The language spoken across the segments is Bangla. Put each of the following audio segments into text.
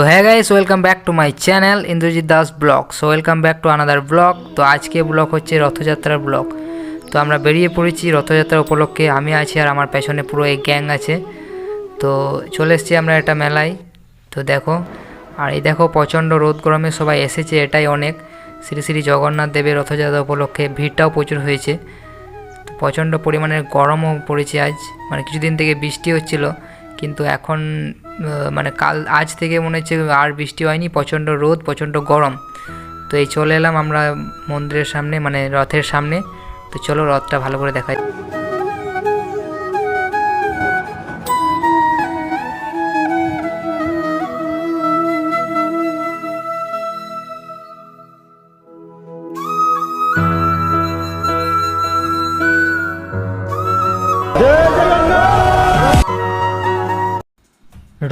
তো হ্যাঁ guys welcome back to my channel Indrajit Das vlog so welcome back to another vlog তো আজকে ব্লগ হচ্ছে রথযাত্রার ব্লগ তো আমরা বেরিয়ে পড়েছি রথযাত্রা উপলক্ষে। আমি আছি আর আমার পেছনে পুরো এই গ্যাং আছে। তো চলে এসেছি আমরা একটা মেলায়। তো দেখো, আর এই দেখো প্রচণ্ড রোদ গরমে সবাই এসেছে, এটাই অনেক। শ্রী শ্রী জগন্নাথ দেবের রথযাত্রা উপলক্ষে ভিড়টাও প্রচুর হয়েছে। প্রচণ্ড পরিমাণের গরমও পড়েছে আজ। মানে কিছুদিন থেকে বৃষ্টি হচ্ছিল, কিন্তু এখন মানে কাল, আজ থেকে মনে হচ্ছে আর বৃষ্টি হয়নি, প্রচণ্ড রোদ, প্রচণ্ড গরম। তো এই চলে এলাম আমরা মন্দিরের সামনে মানে রথের সামনে। তো চলো রথটা ভালো করে দেখাই।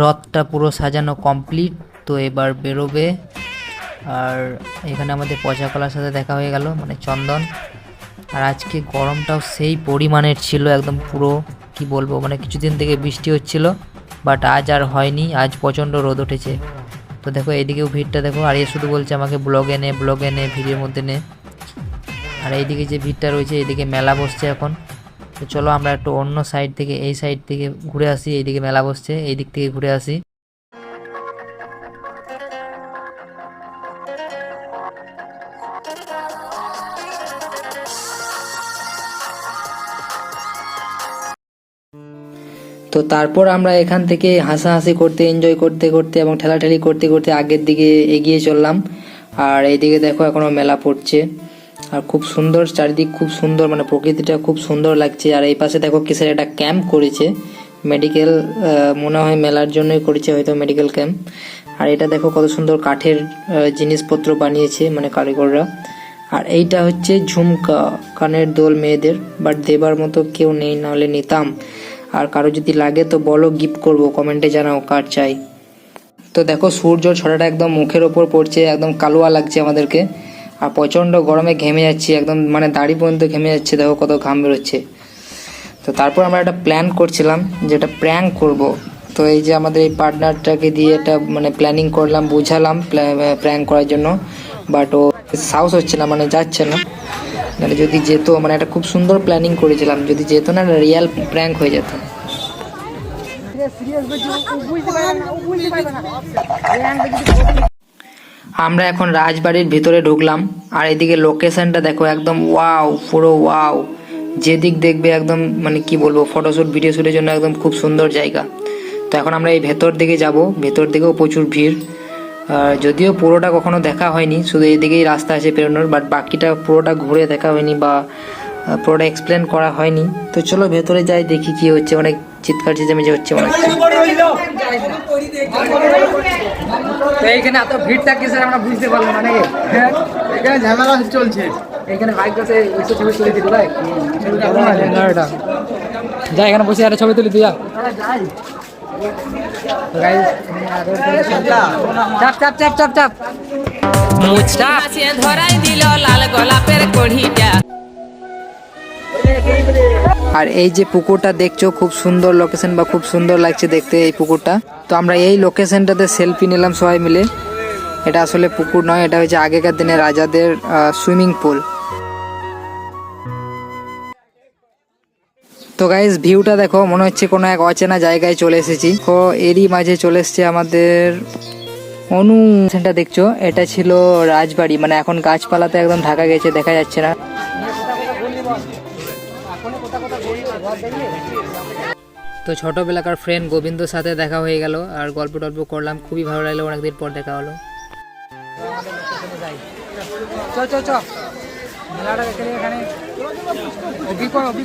রথটা পুরো সাজানো কমপ্লিট তো এবার বেরোবে। আর এখানে আমাদের পচা কলার সাথে দেখা হয়ে গেল মানে চন্দন। আর আজকে গরমটাও সেই পরিমাণের ছিল, একদম পুরো, কি বলব মানে কিছুদিন থেকে বৃষ্টি হচ্ছিল বাট আজ আর হয়নি, আজ প্রচণ্ড রোদ উঠেছে। তো দেখো এদিকেও ভিড়টা দেখো, আর এ শুধু বলছে আমাকে ব্লগে নে ব্লগে নে ভিড়ের মধ্যে নে। আর এইদিকে যে ভিড়টা রয়েছে, এইদিকে মেলা বসছে এখন। তো চলো আমরা একটু অন্য সাইড থেকে, এই সাইড থেকে ঘুরে আসি, এইদিকে মেলা বসছে এই দিক থেকে ঘুরে আসি। তো তারপর আমরা এখান থেকে হাসাহাসি করতে এনজয় করতে করতে এবং ঠেলাঠেলি করতে করতে আগের দিকে এগিয়ে চললাম। আর এইদিকে দেখো এখনও মেলা পড়ছে। আর খুব সুন্দর, চারিদিক খুব সুন্দর মানে প্রকৃতিটা খুব সুন্দর লাগছে। আর এই পাশে দেখো কিসের একটা ক্যাম্প করেছে। মেডিকেল মনে হয় মেলার জন্যই করেছে হয়তো মেডিকেল ক্যাম্প আর এটা দেখো কত সুন্দর কাঠের জিনিসপত্র বানিয়েছে মানে কারিগররা। আর এইটা হচ্ছে ঝুমকা, কানের দোল মেয়েদের। বাট দেবার মতো কেউ নেই, নাহলে নিতাম। আর কারও যদি লাগে তো বলো গিফট করব কমেন্টে জানাও কার চাই। তো দেখো সূর্য ছড়াটা একদম মুখের ওপর পড়ছে, একদম কালোয়া লাগছে আমাদেরকে। আর প্রচণ্ড গরমে ঘেমে যাচ্ছি, একদম মানে দাড়ি পর্যন্ত ঘেমে যাচ্ছে, দেখো কত ঘাম বেরোচ্ছে। তো তারপর আমরা একটা প্ল্যান করছিলাম যে যেটা প্র্যাঙ্ক করব। তো এই যে আমাদের এই পার্টনারটাকে দিয়ে একটা মানে প্ল্যানিং করলাম, বুঝালাম প্র্যাঙ্ক করার জন্য। বাট ও সাহস হচ্ছে না মানে যাচ্ছে না। মানে যদি যেত মানে একটা খুব সুন্দর প্ল্যানিং করেছিলাম। যদি যেত না রিয়াল প্র্যাঙ্ক হয়ে যেত। আমরা এখন রাজবাড়ির ভিতরে ঢুকলাম, আর এদিকে লোকেশনটা দেখো একদম ওয়াও পুরো ওয়াও যেদিক দেখবে একদম মানে কি বলব ফটোশ্যুট ভিডিও শ্যুটের জন্য একদম খুব সুন্দর জায়গা। তো এখন আমরা এই ভেতর দিকে যাব, ভেতর দিকেও প্রচুর ভিড়। আর যদিও পুরোটা কখনো দেখা হয়নি, শুধু এইদিকেই রাস্তা আছে পেরোনোর বাট বাকিটা পুরোটা ঘুরে দেখা হয়নি বা পুরোটা এক্সপ্লেন করা হয়নি। তো চলো ভেতরে যাই, দেখি কি হচ্ছে অনেক চিৎকার চেঁচামেচি হচ্ছে অনেক তো এইখানে এত ভিড় থাকছে স্যার আমরা বুঝতে পারলাম না নাকি? এখানে ঝামেলা চলছে। এইখানে বাইক বসে এসে ছবি তুলে দিল ভাই? যা এখানে বসে একটা ছবি তুলি তুই যা চাপ চাপ চাপ চাপ চাপ। মুচটা। ধরাই দিল লাল গোলাপের কড়িটা। আর এই যে পুকুরটা দেখছ, খুব সুন্দর লোকেশন বা খুব সুন্দর লাগছে দেখতে এই পুকুরটা। তো আমরা এই লোকেশনটাতে সেলফি নিলাম সবাই মিলে। এটা আসলে পুকুর নয়, এটা হচ্ছে আগেকার দিনে রাজাদের সুইমিং পুল তো গাইজ ভিউটা দেখো, মনে হচ্ছে কোনো এক অচেনা জায়গায় চলে এসেছি। তো এরই মাঝে চলে এসছে আমাদের অনু। দেখছ, এটা ছিল রাজবাড়ি মানে এখন গাছপালাতে একদম ঢাকা গেছে, দেখা যাচ্ছে না। তো ছোটবেলাকার ফ্রেন্ড গোবিন্দর সাথে দেখা হয়ে গেল আর গল্প টল্প করলাম খুবই ভালো লাগল অনেকদিন পর দেখা হলো। চ চ চ মেলাটা এখানে এখানে। অভি কই অভি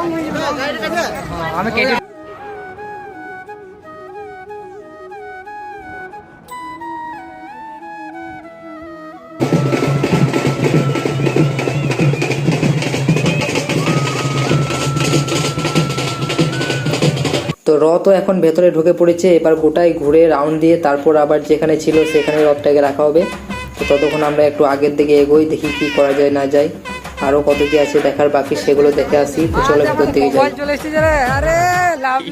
তো রথ এখন ভেতরে ঢুকে পড়েছে, এবার গোটাই ঘুরে রাউন্ড দিয়ে তারপর আবার যেখানে ছিল সেখানে রথটাকে রাখা হবে। তো ততক্ষণ আমরা একটু আগের দিকে এগোই, দেখি কি করা যায় না যায়। আরও কত কি আছে দেখার বাকি সেগুলো দেখে আসি তো চলো ভেতর দিকে যাই। চলে এসেছে রে। আরে লাভ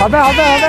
হবে হবে হবে।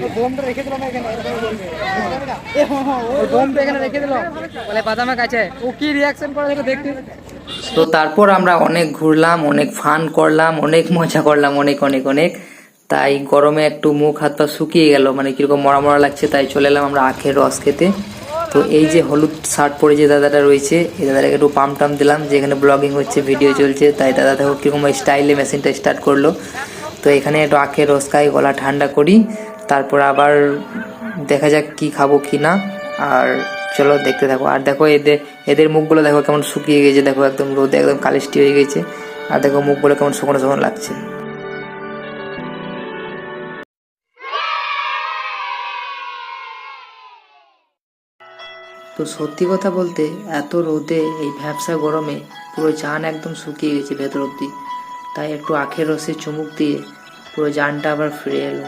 তো বোমটা রেখে দিলাম এখানে। বোমটা এখানে রেখে দিলাম। বলে, বাদামের কাছে। ও কি রিয়াকশন করে দেখতে। তো তারপর আমরা অনেক ঘুরলাম, অনেক ফান করলাম, অনেক মজা করলাম, অনেক অনেক অনেক। তাই গরমে একটু মুখ, হাত, পা শুকিয়ে গেল। মানে কীরকম মরা মরা লাগছে, তাই চলে এলাম আমরা আখের রস খেতে। তো এই যে হলুদ শার্ট পরে যে দাদাটা রয়েছে, এই দাদাটাকে একটু পাম্প টাম দিলাম যেখানে ব্লগিং হচ্ছে ভিডিও চলছে। তাই দাদা দেখো কীরকম স্টাইলে মেশিনটা স্টার্ট করল। তো এখানে একটু আখের রস খাই গলা ঠান্ডা করি। তারপর আবার দেখা যাক কি খাব কি না। আর চলো দেখতে থাকো। আর দেখো এদের এদের মুখগুলো দেখো কেমন শুকিয়ে গেছে। দেখো একদম রোদে একদম কালিষ্টি হয়ে গেছে। আর দেখো মুখগুলো কেমন শুকনো শুকনো লাগছে। তো সত্যি কথা বলতে এত রোদে এই ভ্যাবসা গরমে পুরো জান একদম শুকিয়ে গেছে ভেতর অব্দি তাই একটু আখের রসে চুমুক দিয়ে পুরো জানটা আবার ফিরে এলো।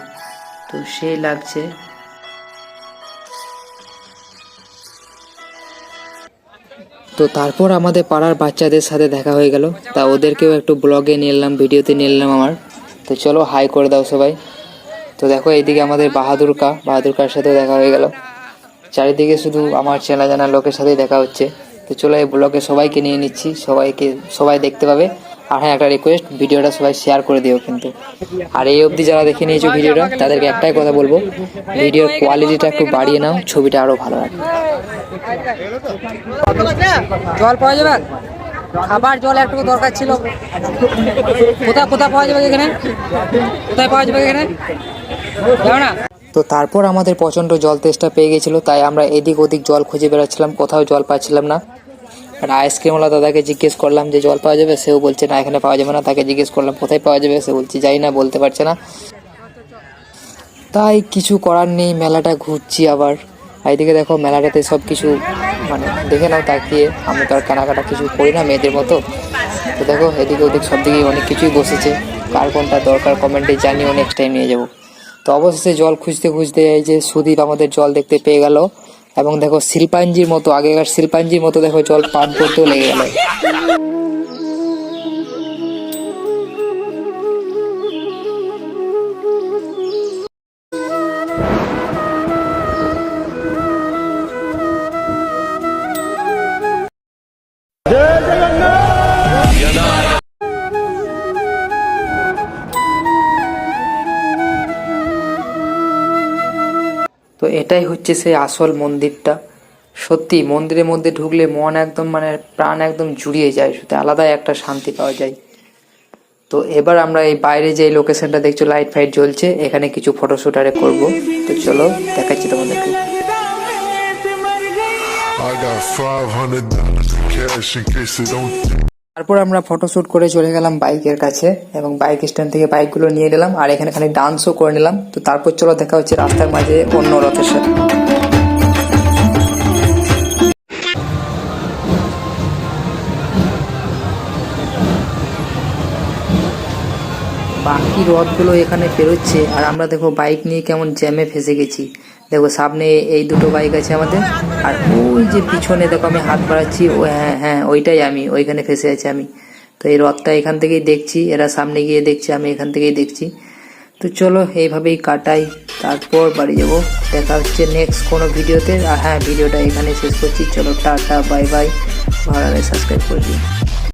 তো সেই লাগছে তো তারপর আমাদের পাড়ার বাচ্চাদের সাথে দেখা হয়ে গেল। তা ওদেরকেও একটু ব্লগে নিয়ে এলাম, ভিডিওতে নিয়ে এলাম আমার। তো চলো হাই করে দাও সবাই। তো দেখো, এইদিকে আমাদের বাহাদুর কা বাহাদুর কার সাথেও দেখা হয়ে গেল। চারিদিকে শুধু আমার চেনা জানা লোকের সাথেই দেখা হচ্ছে। তো চলো এই ব্লগে সবাইকে নিয়ে নিচ্ছি, সবাইকে, সবাই দেখতে পাবে। আর হ্যাঁ একটা রিকোয়েস্ট ভিডিওটা সবাই শেয়ার করে দিও কিন্তু। আর এই অবধি যারা দেখে নিয়েছো ভিডিওটা, তাদেরকে একটাই কথা বলব, ভিডিওর কোয়ালিটিটা একটু বাড়িয়ে নাও, ছবিটা আরও ভালো লাগবে। জল পাওয়া যাবে? খাবার জল একটু দরকার ছিল। কোথায় কোথায় পাওয়া যাবে এখানে? কোথায় পাওয়া যাবে এখানে? না? তো তারপর আমাদের প্রচণ্ড জল তেষ্টা পেয়ে গেছিল, তাই আমরা এদিক ওদিক জল খুঁজে বেড়াচ্ছিলাম, কোথাও জল পাচ্ছিলাম না। আর আইসক্রিমওয়ালা দাদাকে জিজ্ঞেস করলাম যে, জল পাওয়া যাবে? সেও বলছে, না, এখানে পাওয়া যাবে না। তাকে জিজ্ঞেস করলাম, কোথায় পাওয়া যাবে? সে বলছে যাই না, বলতে পারছে না। তাই কিছু করার নেই, মেলাটা ঘুরছি আবার। এইদিকে দেখো, মেলাটাতে সব কিছু মানে দেখে নাও, তাকিয়ে। আমি তো আর কেনাকাটা কিছু করি না মেয়েদের মতো। তো দেখো, এদিকে ওদিক সব দিকে অনেক কিছুই বসেছে। কার কোনটা দরকার কমেন্টে জানিও নেক্সট টাইম নিয়ে যাব। তো অবশেষে জল খুঁজতে খুঁজতে এই যে সুদীপ আমাদের জল দেখতে পেয়ে গেল। এবং দেখো শিল্পাঞ্জির মতো, আগেকার শিল্পাঞ্জির মতো দেখো জল পান করতেও লেগে গেল। এটাই হচ্ছে সেই আসল মন্দিরটা। সত্যি, মন্দিরের মধ্যে ঢুকলে মন একদম মানে প্রাণ একদম জুড়িয়ে যায় শুধু আলাদাই একটা শান্তি পাওয়া যায়। তো এবার আমরা এই বাইরে যে লোকেশনটা দেখছ লাইট ফাইট জ্বলছে, এখানে কিছু ফটোশুট আরে করব। তো চলো, দেখাচ্ছি তোমাদেরকে। I got five hundred dollars in cash in case don't. তারপর আমরা ফটোশ্যুট করে চলে গেলাম বাইকের কাছে এবং বাইক স্ট্যান্ড থেকে বাইকগুলো নিয়ে নিলাম আর এখানে খালি ডান্সও করে নিলাম। তো তারপর চলো দেখা হচ্ছে রাস্তার মাঝে অন্য রথের সাথে। বাকি রথগুলো এখানে ফেরোচ্ছে আর আমরা দেখো বাইক নিয়ে কেমন জ্যামে ফেসে গেছি। দেখো সামনে এই দুটো বাইক আছে আমাদের। আর ওই যে পিছনে দেখো আমি হাত বাড়াচ্ছি, ও হ্যাঁ হ্যাঁ ওইটাই আমি, ওইখানে ফেসে আছি আমি। তো এই রথটা এখান থেকেই দেখছি, এরা সামনে গিয়ে দেখছে, আমি এখান থেকেই দেখছি। তো চলো এইভাবেই কাটাই, তারপর বাড়ি যাব। দেখা হচ্ছে নেক্সট কোনো ভিডিওতে আর হ্যাঁ ভিডিওটা এখানে শেষ করছি। চলো টাটা বাই বাই ভালো সাবস্ক্রাইব করে দিই